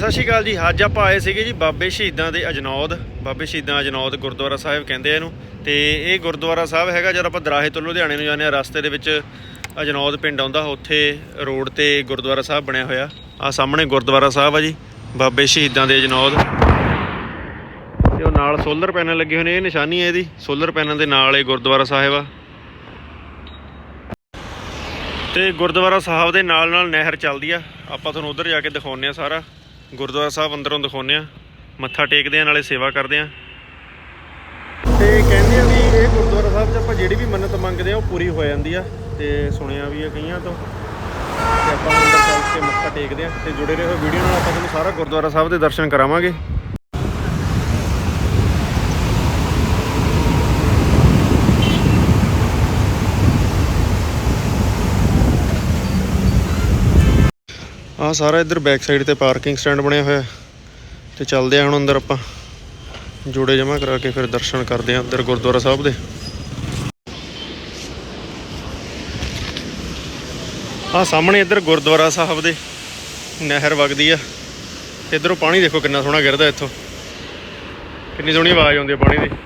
ਸਤਿ ਸ਼੍ਰੀ ਅਕਾਲ ਜੀ। ਅੱਜ ਆਪਾਂ ਆਏ ਸੀਗੇ ਜੀ ਬਾਬੇ ਸ਼ਹੀਦਾਂ ਦੇ ਅਜਨੌਦ। ਬਾਬੇ ਸ਼ਹੀਦਾਂ ਅਜਨੌਦ ਗੁਰਦੁਆਰਾ ਸਾਹਿਬ ਕਹਿੰਦੇ ਇਹਨੂੰ। ਤੇ ਇਹ ਗੁਰਦੁਆਰਾ ਸਾਹਿਬ ਹੈਗਾ ਜਦ ਆਪਾਂ ਦਰਾਹੇ ਤੋਂ ਲੁਧਿਆਣੇ ਨੂੰ ਜਾਂਦੇ ਆ, ਰਸਤੇ ਦੇ ਵਿੱਚ ਅਜਨੌਦ ਪਿੰਡ ਆਉਂਦਾ, ਉੱਥੇ ਰੋਡ ਤੇ ਗੁਰਦੁਆਰਾ ਸਾਹਿਬ ਬਣਿਆ ਹੋਇਆ। ਆ ਸਾਹਮਣੇ ਗੁਰਦੁਆਰਾ ਸਾਹਿਬ ਆ ਜੀ, ਬਾਬੇ ਸ਼ਹੀਦਾਂ ਦੇ ਅਜਨੌਦ। ਤੇ ਉਹ ਨਾਲ ਸੋਲਰ ਪੈਨਲ ਲੱਗੇ ਹੋਏ ਨੇ, ਇਹ ਨਿਸ਼ਾਨੀ ਹੈ ਇਹਦੀ। ਸੋਲਰ ਪੈਨਲ ਦੇ ਨਾਲ ਇਹ ਗੁਰਦੁਆਰਾ ਸਾਹਿਬ ਆ। ਤੇ ਗੁਰਦੁਆਰਾ ਸਾਹਿਬ ਦੇ ਨਾਲ ਨਾਲ ਨਹਿਰ ਚੱਲਦੀ ਆ। ਆਪਾਂ ਤੁਹਾਨੂੰ ਉਧਰ ਜਾ ਕੇ ਦਿਖਾਉਂਦੇ ਆ ਸਾਰਾ। ਗੁਰਦੁਆਰਾ ਸਾਹਿਬ ਅੰਦਰੋਂ ਦਿਖਾਉਂਦੇ ਆ ਮੱਥਾ ਟੇਕਦੇ ਆ ਨਾਲੇ ਸੇਵਾ ਕਰਦੇ ਆ ਤੇ ਕਹਿੰਦੇ ਆ ਵੀ ਇਹ ਗੁਰਦੁਆਰਾ ਸਾਹਿਬ 'ਚ ਆਪਾਂ ਜਿਹੜੀ ਵੀ ਮੰਨਤ ਮੰਗਦੇ ਆ, ਉਹ ਪੂਰੀ ਹੋ ਜਾਂਦੀ ਆ। ਤੇ ਸੁਣਿਆ ਵੀ ਆ ਕਈਆਂ ਤੋਂ। ਤੇ ਆਪਾਂ ਅੰਦਰ ਚੱਲ ਕੇ ਮੱਥਾ ਟੇਕਦੇ ਆ ਤੇ ਜੁੜੇ ਰਹੋ ਵੀਡੀਓ ਨਾਲ, ਆਪਾਂ ਤੁਹਾਨੂੰ ਸਾਰਾ ਗੁਰਦੁਆਰਾ ਸਾਹਿਬ ਦੇ ਦਰਸ਼ਨ ਕਰਾਵਾਂਗੇ। ਆ ਸਾਰਾ ਇੱਧਰ ਬੈਕ ਸਾਈਡ ਤੇ ਪਾਰਕਿੰਗ ਸਟੈਂਡ ਬਣਿਆ ਹੋਇਆ। ਤੇ ਚੱਲਦੇ ਆ ਹੁਣ ਅੰਦਰ ਆਪਾਂ। ਜੋੜੇ ਜਮਾ ਕਰਾ ਕੇ ਫਿਰ ਦਰਸ਼ਨ ਕਰਦੇ ਆ ਅੰਦਰ ਗੁਰਦੁਆਰਾ ਸਾਹਿਬ ਦੇ। ਆ ਸਾਹਮਣੇ ਇੱਧਰ ਗੁਰਦੁਆਰਾ ਸਾਹਿਬ ਦੇ ਨਹਿਰ ਵਗਦੀ ਆ। ਤੇ ਇੱਧਰੋਂ ਪਾਣੀ ਦੇਖੋ ਕਿੰਨਾ ਸੋਹਣਾ ਗਿਰਦਾ ਇੱਥੋਂ। ਕਿੰਨੀ ਸੋਹਣੀ ਆਵਾਜ਼ ਆਉਂਦੀ ਹੈ ਪਾਣੀ ਦੀ।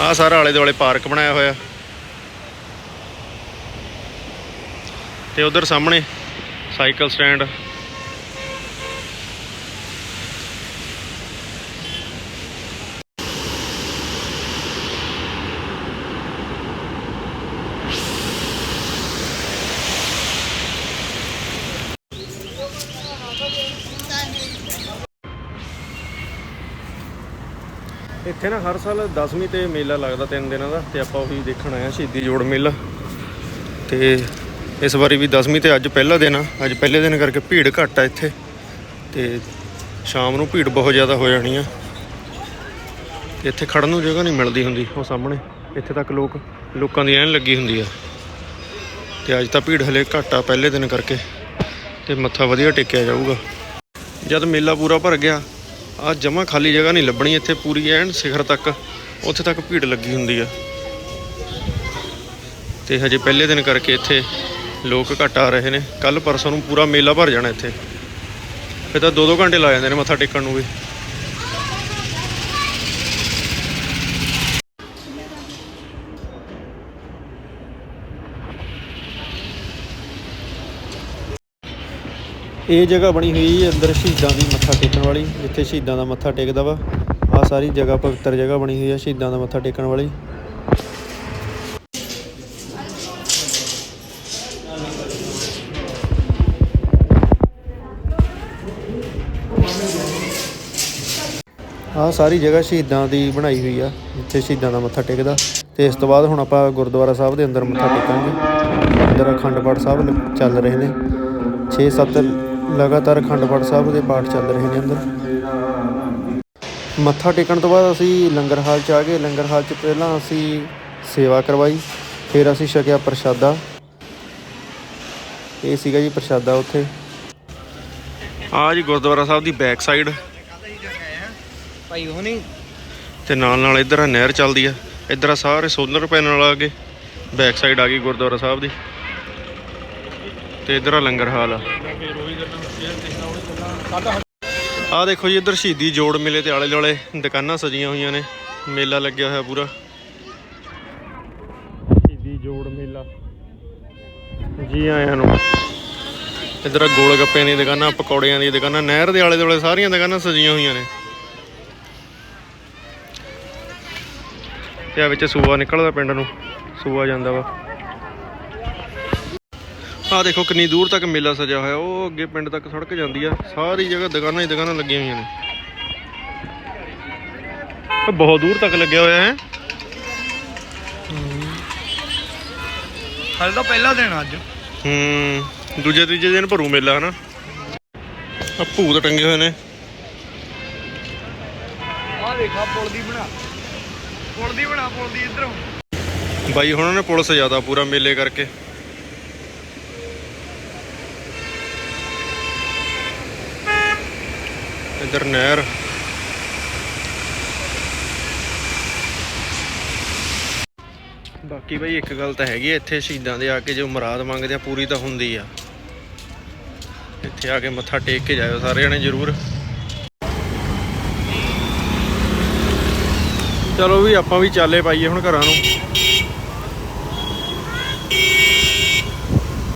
ਆ ਸਾਰਾ ਆਲੇ ਦੁਆਲੇ ਪਾਰਕ ਬਣਾਇਆ ਹੋਇਆ। ਤੇ ਉਧਰ ਸਾਹਮਣੇ ਸਾਈਕਲ ਸਟੈਂਡ। ਇੱਥੇ ਨਾ ਹਰ ਸਾਲ 10ਵੀਂ ਤੇ ਮੇਲਾ ਲੱਗਦਾ ਤਿੰਨ ਦਿਨਾਂ ਦਾ ਤੇ ਆਪਾਂ ਉਹੀ ਦੇਖਣ ਆਏ ਆ ਸ਼ਹੀਦੀ ਜੋੜ ਮੇਲਾ। ਤੇ ਇਸ ਵਾਰੀ ਵੀ 10ਵੀਂ ਤੇ ਅੱਜ ਪਹਿਲਾ ਦਿਨ ਆ। ਅੱਜ ਪਹਿਲੇ ਦਿਨ ਕਰਕੇ ਭੀੜ ਘੱਟ ਆ ਇੱਥੇ। ਤੇ ਸ਼ਾਮ ਨੂੰ ਭੀੜ ਬਹੁਤ ਜ਼ਿਆਦਾ ਹੋ ਜਾਣੀ ਆ। ਤੇ ਇੱਥੇ ਖੜਨ ਨੂੰ ਜਗ੍ਹਾ ਨਹੀਂ ਮਿਲਦੀ ਹੁੰਦੀ, ਉਹ ਸਾਹਮਣੇ। ਇੱਥੇ ਤੱਕ ਲੋਕ, ਲੋਕਾਂ ਦੀ ਐਨ ਲੱਗੀ ਹੁੰਦੀ ਆ। ਤੇ ਅੱਜ ਤਾਂ ਭੀੜ ਹਲੇ ਘੱਟ ਆ ਪਹਿਲੇ ਦਿਨ ਕਰਕੇ। ਤੇ ਮੱਥਾ ਵਧੀਆ ਟੇਕਿਆ ਜਾਊਗਾ। ਜਦ ਮੇਲਾ ਪੂਰਾ ਭਰ ਗਿਆ ਆ ਜਮਾ ਖਾਲੀ ਜਗ੍ਹਾ ਨਹੀਂ ਲੱਭਣੀ ਇੱਥੇ ਪੂਰੀ ਐਨ ਸਿਖਰ ਤੱਕ। ਉੱਥੇ ਤੱਕ ਭੀੜ ਲੱਗੀ ਹੁੰਦੀ ਆ। ਤੇ ਹਜੇ ਪਹਿਲੇ ਦਿਨ ਕਰਕੇ ਇੱਥੇ ਲੋਕ ਘੱਟ ਆ ਰਹੇ ਨੇ। ਕੱਲ ਪਰਸੋਂ ਨੂੰ ਪੂਰਾ ਮੇਲਾ ਭਰ ਜਾਣਾ ਇੱਥੇ। ਫਿਰ ਤਾਂ 2-2 ਘੰਟੇ ਲਾ ਜਾਂਦੇ ਨੇ ਮੱਥਾ ਟੇਕਣ ਨੂੰ ਵੀ। ਇਹ ਜਗ੍ਹਾ ਬਣੀ ਹੋਈ ਹੈ ਅੰਦਰ ਸ਼ਹੀਦਾਂ ਦੀ ਮੱਥਾ ਟੇਕਣ ਵਾਲੀ, ਜਿੱਥੇ ਸ਼ਹੀਦਾਂ ਦਾ ਮੱਥਾ ਟੇਕਦਾ ਵਾ। ਆ ਸਾਰੀ ਜਗ੍ਹਾ ਪਵਿੱਤਰ ਜਗ੍ਹਾ ਬਣੀ ਹੋਈ ਹੈ ਸ਼ਹੀਦਾਂ ਦਾ ਮੱਥਾ ਟੇਕਣ ਵਾਲੀ। ਆ ਸਾਰੀ ਜਗ੍ਹਾ ਸ਼ਹੀਦਾਂ ਦੀ ਬਣਾਈ ਹੋਈ ਆ, ਜਿੱਥੇ ਸ਼ਹੀਦਾਂ ਦਾ ਮੱਥਾ ਟੇਕਦਾ। ਤੇ ਇਸ ਤੋਂ ਬਾਅਦ ਹੁਣ ਆਪਾਂ ਗੁਰਦੁਆਰਾ ਸਾਹਿਬ ਦੇ ਅੰਦਰ ਮੱਥਾ ਟੇਕਾਂਗੇ। ਅੰਦਰ ਅਖੰਡ ਪਾਠ ਸਾਹਿਬ ਚੱਲ ਰਹੇ ਨੇ। 6-7 ਲਗਾਤਾਰ ਅਖੰਡ ਪਾਠ ਸਾਹਿਬ ਦੇ ਪਾਠ ਚੱਲ ਰਹੇ ਨੇ ਅੰਦਰ। ਮੱਥਾ ਟੇਕਣ ਤੋਂ ਬਾਅਦ ਅਸੀਂ ਲੰਗਰ ਹਾਲ ਚ ਆ ਗਏ। ਲੰਗਰ ਹਾਲ ਚ ਪਹਿਲਾਂ ਅਸੀਂ ਸੇਵਾ ਕਰਵਾਈ ਫਿਰ ਅਸੀਂ ਛਕਿਆ ਪ੍ਰਸ਼ਾਦਾ। ਇਹ ਸੀਗਾ ਜੀ ਪ੍ਰਸ਼ਾਦਾ ਉੱਥੇ। ਆ ਜੀ ਗੁਰਦੁਆਰਾ ਸਾਹਿਬ ਦੀ ਬੈਕ ਸਾਈਡ ਭਾਈ ਉਹ ਨਹੀਂ? ਤੇ ਨਾਲ ਨਾਲ ਇੱਧਰ ਨਹਿਰ ਚੱਲਦੀ ਆ। ਇੱਧਰ ਸਾਰੇ ਸੋਲਰ ਪੈਨਲ ਆ ਗਏ। ਬੈਕ ਸਾਈਡ ਆ ਗਈ ਗੁਰਦੁਆਰਾ ਸਾਹਿਬ ਦੀ। ਤੇ ਇੱਧਰ ਆ ਲੰਗਰ ਹਾਲ ਆ। ਦੇਖੋ ਜੀ ਇੱਧਰ ਸ਼ਹੀਦੀ ਜੋੜ ਮੇਲੇ ਤੇ ਆਲੇ ਦੁਆਲੇ ਦੁਕਾਨਾਂ ਸਜੀਆਂ ਹੋਈਆਂ ਨੇ। ਮੇਲਾ ਲੱਗਿਆ ਹੋਇਆ ਪੂਰਾ। ਸ਼ਹੀਦੀ ਜੋੜ ਮੇਲਾ। ਜੀ ਆਇਆਂ ਨੂੰ। ਇੱਧਰ ਗੋਲ ਗੱਪਿਆਂ ਦੀਆਂ ਦੁਕਾਨਾਂ ਪਕੌੜਿਆਂ ਦੀਆਂ ਦੁਕਾਨਾਂ ਨਹਿਰ ਦੇ ਆਲੇ ਦੁਆਲੇ ਸਾਰੀਆਂ ਦੁਕਾਨਾਂ ਸਜੀਆਂ ਹੋਈਆਂ ਨੇ। ਤੇ ਆ ਵਿੱਚ ਸੂਆ ਨਿਕਲਦਾ ਪਿੰਡ ਨੂੰ। ਸੂਆ ਜਾਂਦਾ ਵਾ। ਆ ਦੇਖੋ ਕਿੰਨੀ ਦੂਰ ਤੱਕ ਮੇਲਾ ਸਜਿਆ ਹੋਇਆ ਉਹ ਅੱਗੇ ਪਿੰਡ ਤੱਕ ਸੜਕ ਜਾਂਦੀ ਆ ਸਾਰੀ ਜਗ੍ਹਾ ਦੁਕਾਨਾਂ ਹੀ ਦੁਕਾਨਾਂ ਲੱਗੀਆਂ ਹੋਈਆਂ ਨੇ। ਬਹੁਤ ਦੂਰ ਤੱਕ ਲੱਗਿਆ ਹੋਇਆ ਹੈ। ਹਲ ਤਾਂ ਪਹਿਲਾ ਦਿਨ ਅੱਜ। ਹੂੰ ਦੂਜੇ ਤੀਜੇ ਦਿਨ ਭਰੂ ਮੇਲਾ ਹਨਾ? ਆ ਭੂਤ ਟੰਗੇ ਹੋਏ ਨੇ। ਆਹ ਦੇਖਾ ਪੁਲ ਦੀ ਬਣਾ। ਪੁਲ ਦੀ ਬਣਾ ਪੁਲ ਦੀ ਇਧਰੋਂ। ਬਾਈ ਹੁਣਾਂ ਨੇ ਪੁਲਿਸ ਜ਼ਿਆਦਾ ਪੂਰਾ ਮੇਲੇ ਕਰਕੇ। ਇੱਧਰ ਨਹਿਰ। ਬਾਕੀ ਬਈ ਇੱਕ ਗੱਲ ਤਾਂ ਹੈਗੀ ਆ, ਇੱਥੇ ਸ਼ਹੀਦਾਂ ਦੇ ਆ ਕੇ ਜੋ ਮੁਰਾਦ ਮੰਗਦੇ ਆ ਪੂਰੀ ਤਾਂ ਹੁੰਦੀ ਆ। ਇੱਥੇ ਆ ਕੇ ਮੱਥਾ ਟੇਕ ਕੇ ਜਾਇਓ ਸਾਰੇ ਜਣੇ ਜ਼ਰੂਰ। ਚਲੋ ਵੀ ਆਪਾਂ ਵੀ ਚਾਲੇ ਪਾਈਏ ਹੁਣ ਘਰਾਂ ਨੂੰ।